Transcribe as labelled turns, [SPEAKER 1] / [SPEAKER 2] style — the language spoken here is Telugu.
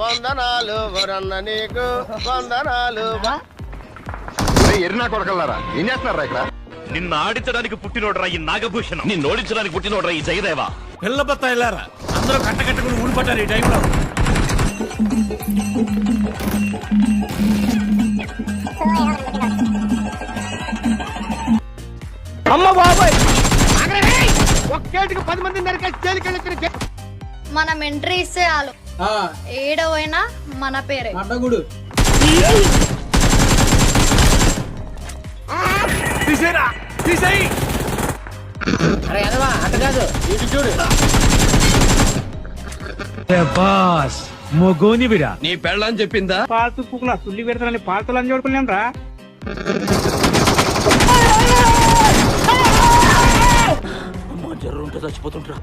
[SPEAKER 1] వందనాలు వరన్న నీకు వందనాలు
[SPEAKER 2] ఎరినా కొడకల్లారా? ఏం చేస్తున్నారా ఇక్కడ?
[SPEAKER 3] నిన్ను ఆడించడానికి పుట్టినోడరా ఈ నాగభూషణం. నిన్ను ఓడించడానికి పుట్టినోడరా ఈ జయదేవ.
[SPEAKER 4] పిల్ల బత్తాయిలారా అందరూ కట్ట కట్టుకుని ఊడిపడ్డారు ఈ టైంలో.
[SPEAKER 1] అమ్మ బాబాయ్! ఒక్కేటికి పది మంది నరికేసి తేలికెళ్ళి
[SPEAKER 5] మనం ఎంట్రీ ఇస్తే చాలు. ఏడ పోయినా మన పేరే.
[SPEAKER 6] అడ్డగుడు
[SPEAKER 4] తీసేరా తీసేయి. బాస్ మొగోని బిడా.
[SPEAKER 6] నీ పెళ్ళని చెప్పిందా?
[SPEAKER 7] పాల్తు పుక్కుల సుల్లి పెడతానని పాల్తులని చూడుకున్నాం రా.
[SPEAKER 3] జర్రు ఉంటే చచ్చిపోతుంటరా.